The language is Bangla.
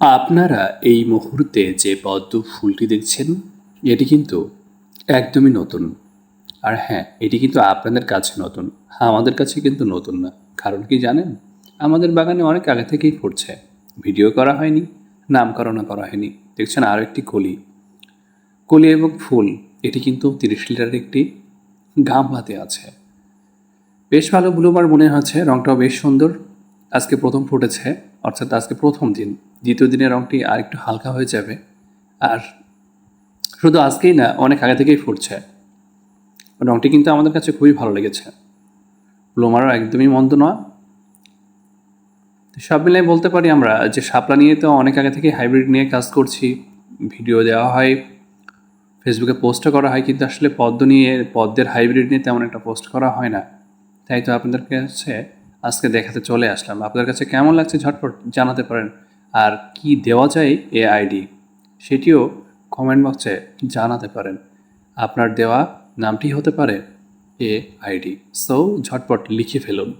আপনারা এই মুহূর্তে যে পদ্ম ফুলটি দেখছেন, এটি কিন্তু একদমই নতুন। আর হ্যাঁ এটি কিন্তু আপনাদের কাছে নতুন। আমাদের কাছে কিন্তু নতুন না। কারণ কি জানেন? আমাদের বাগানে অনেক আগে থেকেই ফুটছে। ভিডিও করা হয়নি, নামকরণও করা হয়নি। দেখছেন আরও একটি কলি। কলি এবং ফুল, এটি কিন্তু তিরিশ লিটারের একটি গামলাতে আছে। বেশ ভালো ব্লুবার মনে হচ্ছে, রংটাও বেশ সুন্দর। আজকে প্রথম ফুটেছে। অর্থাৎ আজকে প্রথম দিন, দ্বিতীয় দিনের রঙটি আর একটু হালকা হয়ে যাবে। আর শুধু আজকেই না, অনেক আগে থেকেই ফুটছে। রঙটি কিন্তু আমাদের কাছে খুবই ভালো লেগেছে। ব্লুমারও একদমই মন্দ নয়। সব মিলিয়ে বলতে পারি আমরা যে শাপলা নিয়ে তো অনেক আগে থেকে হাইব্রিড নিয়ে কাজ করছি। ভিডিও দেওয়া হয়, ফেসবুকে পোস্টও করা হয়, কিন্তু আসলে পদ্ম নিয়ে, পদ্মের হাইব্রিড নিয়ে তেমন একটা পোস্ট করা হয় না। তাই তো আপনাদের কাছে আজকে দেখাতে চলে আসলাম। আপনাদের কাছে কেমন লাগছে ঝটপট জানাতে পারেন। আর কি দেওয়া যায় এ আইডি সেটিও কমেন্ট বক্সে জানাতে পারেন। আপনার দেওয়া নামটি হতে পারে এ আইডি সো ঝটপট লিখে ফেলুন।